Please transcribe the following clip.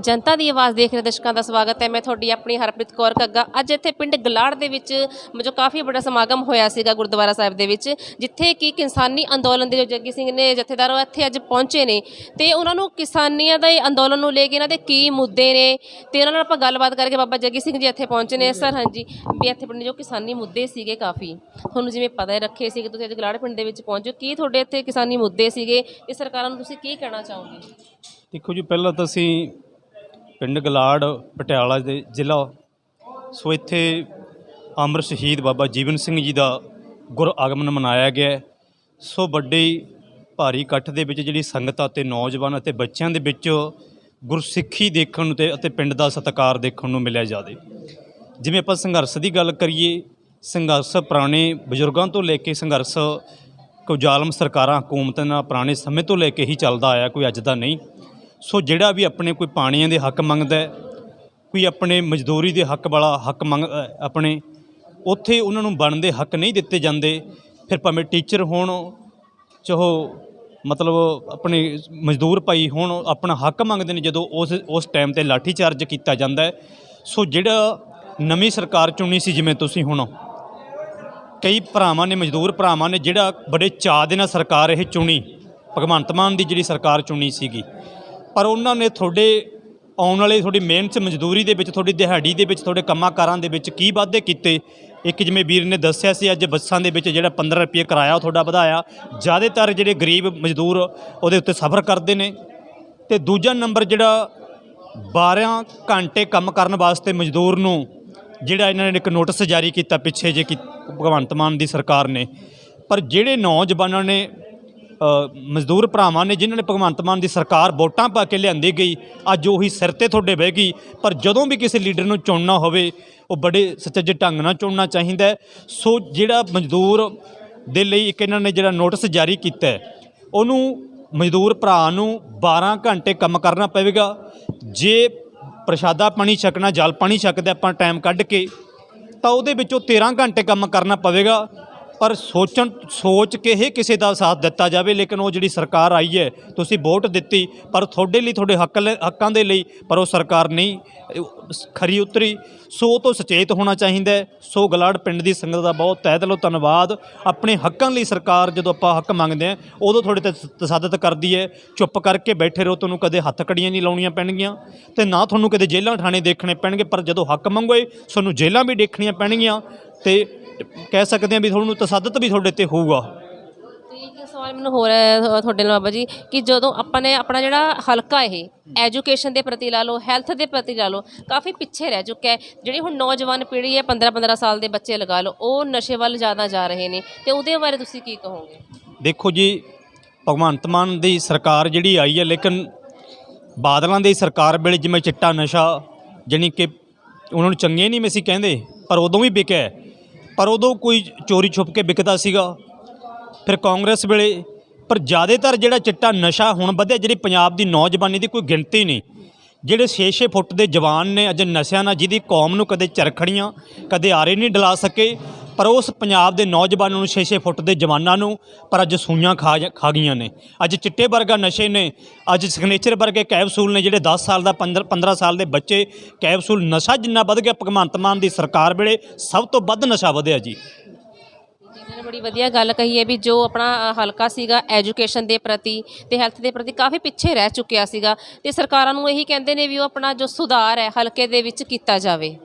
ਜਨਤਾ ਦੀ ਆਵਾਜ਼ ਦੇਖ ਰਹੇ ਦਰਸ਼ਕਾਂ ਦਾ ਸਵਾਗਤ ਹੈ। ਮੈਂ ਤੁਹਾਡੀ ਆਪਣੀ ਹਰਪ੍ਰੀਤ ਕੌਰ ਕੱਗਾ ਅੱਜ ਇੱਥੇ ਪਿੰਡ ਗਲਾੜ ਦੇ ਵਿੱਚ ਜੋ ਕਾਫੀ ਵੱਡਾ ਸਮਾਗਮ ਹੋਇਆ ਸੀਗਾ ਗੁਰਦੁਆਰਾ ਸਾਹਿਬ ਦੇ ਵਿੱਚ, ਜਿੱਥੇ ਕਿ ਕਿਸਾਨੀ ਅੰਦੋਲਨ ਦੇ ਜੋ ਜੱਗੀ ਸਿੰਘ ਨੇ ਜਥੇਦਾਰ ਉਹ ਇੱਥੇ ਅੱਜ ਪਹੁੰਚੇ ਨੇ ਤੇ ਉਹਨਾਂ ਨੂੰ ਕਿਸਾਨੀਆਂ ਦਾ ਇਹ ਅੰਦੋਲਨ ਨੂੰ ਲੈ ਕੇ ਇਹਨਾਂ ਦੇ ਕੀ ਮੁੱਦੇ ਨੇ ਤੇ ਉਹਨਾਂ ਨਾਲ ਆਪਾਂ ਗੱਲਬਾਤ ਕਰਕੇ ਬਾਬਾ ਜੱਗੀ ਸਿੰਘ ਜੀ ਇੱਥੇ ਪਹੁੰਚੇ ਨੇ। ਸਰ, ਹਾਂਜੀ, ਵੀ ਇੱਥੇ ਪਿੰਡ ਜੋ ਕਿਸਾਨੀ ਮੁੱਦੇ ਸੀਗੇ ਕਾਫੀ, ਤੁਹਾਨੂੰ ਜਿਵੇਂ ਪਤਾ ਹੀ ਰੱਖੇ ਸੀਗੇ, ਤੁਸੀਂ ਅੱਜ ਗਲਾੜ ਪਿੰਡ ਦੇ ਵਿੱਚ ਪਹੁੰਚੋ ਕੀ ਤੁਹਾਡੇ ਇੱਥੇ ਕਿਸਾਨੀ ਮੁੱਦੇ ਸੀਗੇ? ਤੇ ਸਰਕਾਰਾਂ ਨੂੰ ਤੁਸੀਂ ਕੀ ਕਹਿਣਾ ਚਾਹੋਗੇ? ਦੇਖੋ ਜੀ, ਪਹਿਲਾਂ ਤਾਂ ਅਸੀਂ ਪਿੰਡ ਗਲਾੜ, ਪਟਿਆਲਾ ਦੇ ਜ਼ਿਲ੍ਹਾ। ਸੋ ਇੱਥੇ ਅਮਰ ਸ਼ਹੀਦ ਬਾਬਾ ਜੀਵਨ ਸਿੰਘ ਜੀ ਦਾ ਗੁਰ ਆਗਮਨ ਮਨਾਇਆ ਗਿਆ ਸੋ ਵੱਡੇ ਭਾਰੀ ਇਕੱਠ ਦੇ ਵਿੱਚ ਜਿਹੜੀ ਸੰਗਤ ਅਤੇ ਨੌਜਵਾਨ ਅਤੇ ਬੱਚਿਆਂ ਦੇ ਵਿੱਚ ਗੁਰਸਿੱਖੀ ਦੇਖਣ ਨੂੰ ਤੇ ਅਤੇ ਪਿੰਡ ਦਾ ਸਤਿਕਾਰ ਦੇਖਣ ਨੂੰ ਮਿਲਿਆ ਜਾਵੇ। ਜਿਵੇਂ ਆਪਾਂ ਸੰਘਰਸ਼ ਦੀ ਗੱਲ ਕਰੀਏ, ਸੰਘਰਸ਼ ਪੁਰਾਣੇ ਬਜ਼ੁਰਗਾਂ ਤੋਂ ਲੈ ਕੇ ਸੰਘਰਸ਼ ਕੋਈ ਜ਼ਾਲਮ ਸਰਕਾਰਾਂ, ਹਕੂਮਤਾਂ ਨਾਲ ਪੁਰਾਣੇ ਸਮੇਂ ਤੋਂ ਲੈ ਕੇ ਹੀ ਚੱਲਦਾ ਆਇਆ, ਕੋਈ ਅੱਜ ਦਾ ਨਹੀਂ। ਸੋ ਜਿਹੜਾ ਵੀ ਆਪਣੇ ਕੋਈ ਪਾਣੀਆਂ ਦੇ ਹੱਕ ਮੰਗਦਾ ਹੈ, ਕੋਈ ਆਪਣੇ ਮਜ਼ਦੂਰੀ ਦੇ ਹੱਕ ਵਾਲਾ ਹੱਕ ਮੰਗ ਆਪਣੇ ਉੱਥੇ ਉਹਨਾਂ ਨੂੰ ਬਣਦੇ ਹੱਕ ਨਹੀਂ ਦਿੱਤੇ ਜਾਂਦੇ। ਫਿਰ ਭਾਵੇਂ ਟੀਚਰ ਹੋਣ ਚਾਹੋ ਮਤਲਬ ਆਪਣੇ ਮਜ਼ਦੂਰ ਭਾਈ ਹੋਣ ਆਪਣਾ ਹੱਕ ਮੰਗਦੇ ਨੇ ਜਦੋਂ ਉਸ ਉਸ ਟਾਈਮ ਤੇ ਲਾਠੀ ਚਾਰਜ ਕੀਤਾ ਜਾਂਦਾ ਹੈ। ਸੋ ਜਿਹੜਾ ਨਵੀਂ ਸਰਕਾਰ ਚੁਣੀ ਸੀ ਜਿਵੇਂ ਤੁਸੀਂ ਹੁਣ ਕਈ ਭਰਾਵਾਂ ਨੇ ਮਜ਼ਦੂਰ ਭਰਾਵਾਂ ਨੇ ਜਿਹੜਾ ਬੜੇ ਚਾਅ ਦੇ ਨਾਲ ਸਰਕਾਰ ਇਹ ਚੁਣੀ। ਭਗਵੰਤ ਮਾਨ ਦੀ ਜਿਹੜੀ ਸਰਕਾਰ ਚੁਣੀ ਸੀਗੀ। ਪਰ ਉਹਨਾਂ ਨੇ ਤੁਹਾਡੇ ਆਉਣ ਵਾਲੇ, ਤੁਹਾਡੀ ਮਿਹਨਤ ਮਜ਼ਦੂਰੀ ਦੇ ਵਿੱਚ, ਤੁਹਾਡੀ ਦਿਹਾੜੀ ਦੇ ਵਿੱਚ, ਤੁਹਾਡੇ ਕੰਮਾਂ ਕਾਰਾਂ ਦੇ ਵਿੱਚ ਕੀ ਵਾਧੇ ਕੀਤੇ? ਇੱਕ ਜਿਵੇਂ ਵੀਰ ਨੇ ਦੱਸਿਆ ਸੀ, ਅੱਜ ਬੱਸਾਂ ਦੇ ਵਿੱਚ ਜਿਹੜਾ 15 ਰੁਪਏ ਕਿਰਾਇਆ ਤੁਹਾਡਾ ਵਧਾਇਆ। ਜ਼ਿਆਦਾਤਰ ਜਿਹੜੇ ਗਰੀਬ ਮਜ਼ਦੂਰ ਉਹਦੇ ਉੱਤੇ ਸਫਰ ਕਰਦੇ ਨੇ। ਤੇ ਦੂਜਾ ਨੰਬਰ ਜਿਹੜਾ 12 ਘੰਟੇ ਕੰਮ ਕਰਨ ਵਾਸਤੇ ਮਜ਼ਦੂਰ ਨੂੰ, ਜਿਹੜਾ ਇਹਨਾਂ ਨੇ ਇੱਕ ਨੋਟਿਸ ਜਾਰੀ ਕੀਤਾ ਪਿੱਛੇ ਜੇ ਕਿ ਭਗਵੰਤ ਮਾਨ ਦੀ ਸਰਕਾਰ ਨੇ। ਪਰ ਜਿਹੜੇ ਨੌਜਵਾਨਾਂ ਨੇ ਮਜ਼ਦੂਰ ਭਰਾਵਾਂ ਨੇ ਜਿਨ੍ਹਾਂ ਨੇ ਭਗਵੰਤ ਮਾਨ ਦੀ ਸਰਕਾਰ ਵੋਟਾਂ ਪਾ ਕੇ ਲਿਆਂਦੀ ਗਈ, ਅੱਜ ਉਹੀ ਸਿਰ ਤੇ ਤੁਹਾਡੇ ਬਹਿ ਗਈ। ਪਰ ਜਦੋਂ ਵੀ ਕਿਸੇ ਲੀਡਰ ਨੂੰ ਚੁਣਨਾ ਹੋਵੇ, ਉਹ ਬੜੇ ਸੁਚੱਜੇ ਢੰਗ ਨਾਲ ਚੁਣਨਾ ਚਾਹੀਦਾ ਸੋ ਜਿਹੜਾ ਮਜ਼ਦੂਰ ਦੇ ਲਈ ਇੱਕ ਇਹਨਾਂ ਨੇ ਜਿਹੜਾ ਨੋਟਿਸ ਜਾਰੀ ਕੀਤਾ ਉਹਨੂੰ ਮਜ਼ਦੂਰ ਭਰਾ ਨੂੰ 12 ਘੰਟੇ ਕੰਮ ਕਰਨਾ ਪਵੇਗਾ। ਜੇ ਪ੍ਰਸ਼ਾਦਾ ਪਾਣੀ ਛਕਣਾ, ਜਲ ਪਾਣੀ ਛਕਦੇ ਆਪਾਂ ਟਾਈਮ ਕੱਢ ਕੇ, ਤਾਂ ਉਹਦੇ ਵਿੱਚੋਂ 13 ਘੰਟੇ ਕੰਮ ਕਰਨਾ ਪਵੇਗਾ। ਪਰ ਸੋਚਣ ਸੋਚ ਕੇ ਹੀ ਕਿਸੇ ਦਾ ਸਾਥ ਦਿੱਤਾ ਜਾਵੇ ਲੇਕਿਨ ਉਹ ਜਿਹੜੀ ਸਰਕਾਰ ਆਈ ਹੈ ਤੁਸੀਂ ਵੋਟ ਦਿੱਤੀ ਪਰ ਤੁਹਾਡੇ ਲਈ ਤੁਹਾਡੇ ਹੱਕ ਲ- ਹੱਕਾਂ ਦੇ ਲਈ ਪਰ ਉਹ ਸਰਕਾਰ ਨਹੀਂ ਅਹ, ਖਰੀ ਉਤਰੀ। ਸੋ ਉਹ ਤੋਂ ਸੁਚੇਤ ਹੋਣਾ ਚਾਹੀਦਾ ਹੈ। ਸੋ ਗਲਾੜ ਪਿੰਡ ਦੀ ਸੰਗਤ ਦਾ ਬਹੁਤ ਤਹਿ ਦਿਲੋਂ ਧੰਨਵਾਦ। ਆਪਣੇ ਹੱਕਾਂ ਲਈ ਸਰਕਾਰ ਜਦੋਂ ਆਪਾਂ ਹੱਕ ਮੰਗਦੇ ਹਾਂ ਉਦੋਂ ਤੁਹਾਡੇ ਤੇ ਤਸਾਦਤ ਕਰਦੀ ਹੈ। ਚੁੱਪ ਕਰਕੇ ਬੈਠੇ ਰਹੋ ਤੁਹਾਨੂੰ ਕਦੇ ਹੱਥ ਕੜੀਆਂ ਨਹੀਂ ਲਾਉਣੀਆਂ ਪੈਣਗੀਆਂ ਤੇ ਨਾ ਤੁਹਾਨੂੰ ਕਦੇ ਜੇਲ੍ਹਾਂ ਠਾਣੇ ਦੇਖਣੇ ਪੈਣਗੇ ਪਰ ਜਦੋਂ ਹੱਕ ਮੰਗੋਏ ਤੁਹਾਨੂੰ ਜੇਲ੍ਹਾਂ ਵੀ ਦੇਖਣੀਆਂ ਪੈਣਗੀਆਂ ਤੇ ਕਹਿ ਸਕਦੇ ਹਾਂ ਵੀ ਤੁਹਾਨੂੰ ਤਸੱਦਦ ਵੀ ਤੁਹਾਡੇ ਤੇ ਹੋਊਗਾ। ਤੇ ਇੱਕ ਸਵਾਲ ਮੈਨੂੰ ਹੋਰ ਹੈ ਤੁਹਾਡੇ ਨਾਲ ਬਾਬਾ ਜੀ ਕਿ ਜਦੋਂ ਆਪਾਂ ਨੇ ਆਪਣਾ ਜਿਹੜਾ ਹਲਕਾ ਇਹ ਐਜੂਕੇਸ਼ਨ ਦੇ ਪ੍ਰਤੀ ਲਾ ਲਓ ਹੈਲਥ ਦੇ ਪ੍ਰਤੀ ਲਾ ਲਓ ਕਾਫੀ ਪਿੱਛੇ ਰਹਿ ਚੁੱਕਾ ਹੈ। ਜਿਹੜੀ ਹੁਣ ਨੌਜਵਾਨ ਪੀੜ੍ਹੀ ਹੈ 15 15 ਸਾਲ ਦੇ ਬੱਚੇ ਲਗਾ ਲਓ ਉਹ ਨਸ਼ੇ ਵੱਲ ਜ਼ਿਆਦਾ ਜਾ ਰਹੇ ਨੇ। ਤੇ ਉਹਦੇ ਬਾਰੇ ਤੁਸੀਂ ਕੀ ਕਹੋਗੇ? ਦੇਖੋ ਜੀ ਭਗਵੰਤ ਮਾਨ ਦੀ ਸਰਕਾਰ ਜਿਹੜੀ ਆਈ ਹੈ ਲੇਕਿਨ ਬਾਦਲਾਂ ਦੀ ਸਰਕਾਰ ਵੇਲੇ ਜਿਵੇਂ ਚਿੱਟਾ ਨਸ਼ਾ ਜਾਣੀ ਕਿ ਉਹਨਾਂ ਨੂੰ ਚੰਗੇ ਨਹੀਂ ਮੈਂ ਸੀ ਕਹਿੰਦੇ ਪਰ ਉਦੋਂ ਵੀ ਵਿਕਿਆ ਹੈ। ਪਰ ਉਦੋਂ ਕੋਈ ਚੋਰੀ ਛੁਪ ਕੇ ਵਿਕਦਾ ਸੀਗਾ। ਫਿਰ ਕਾਂਗਰਸ ਵੇਲੇ, ਪਰ ਜ਼ਿਆਦਾਤਰ ਜਿਹੜਾ ਚਿੱਟਾ ਨਸ਼ਾ ਹੁਣ ਵਧਿਆ, ਜਿਹੜੀ ਪੰਜਾਬ ਦੀ ਨੌਜਵਾਨੀ ਦੀ ਕੋਈ ਗਿਣਤੀ ਨਹੀਂ। ਜਿਹੜੇ 6-6 ਫੁੱਟ ਦੇ ਜਵਾਨ ਨੇ, ਅਜੇ ਨਸ਼ਿਆਂ ਨਾਲ ਜਿਹਦੀ ਕੌਮ ਨੂੰ ਕਦੇ ਚਰਖੜੀਆਂ ਕਦੇ ਆਰੇ ਨਹੀਂ ਡਲਾ ਸਕੇ ਪਰ ਉਸ ਪੰਜਾਬ ਦੇ ਨੌਜਵਾਨਾਂ ਨੂੰ 6-6 ਫੁੱਟ ਦੇ ਜਵਾਨਾਂ ਨੂੰ ਪਰ ਅੱਜ ਸੂਈਆਂ ਖਾ ਖਾ ਗਈਆਂ ਨੇ। ਅੱਜ ਚਿੱਟੇ ਵਰਗਾ ਨਸ਼ੇ ਨੇ, ਅੱਜ ਸਿਗਨੇਚਰ ਵਰਗੇ ਕੈਪਸੂਲ ਨੇ ਜਿਹੜੇ 10 ਸਾਲ ਦਾ 15 15 ਸਾਲ ਦੇ ਬੱਚੇ ਕੈਪਸੂਲ ਨਸ਼ਾ ਜਿੰਨਾ ਵੱਧ ਗਿਆ, ਭਗਵੰਤ ਮਾਨ ਦੀ ਸਰਕਾਰ ਵੇਲੇ ਸਭ ਤੋਂ ਵੱਧ ਨਸ਼ਾ ਵਧਿਆ ਜੀ। ਜੀ ਨੇ ਬੜੀ ਵਧੀਆ ਗੱਲ ਕਹੀ ਹੈ ਵੀ ਜੋ ਆਪਣਾ ਹਲਕਾ ਸੀਗਾ ਐਜੂਕੇਸ਼ਨ ਦੇ ਪ੍ਰਤੀ ਤੇ ਹੈਲਥ ਦੇ ਪ੍ਰਤੀ ਕਾਫੀ ਪਿੱਛੇ ਰਹਿ ਚੁੱਕਿਆ ਸੀਗਾ ਤੇ ਸਰਕਾਰਾਂ ਨੂੰ ਇਹੀ ਕਹਿੰਦੇ ਨੇ ਵੀ ਉਹ ਆਪਣਾ ਜੋ ਸੁਧਾਰ ਹੈ, ਹਲਕੇ ਦੇ ਵਿੱਚ ਕੀਤਾ ਜਾਵੇ।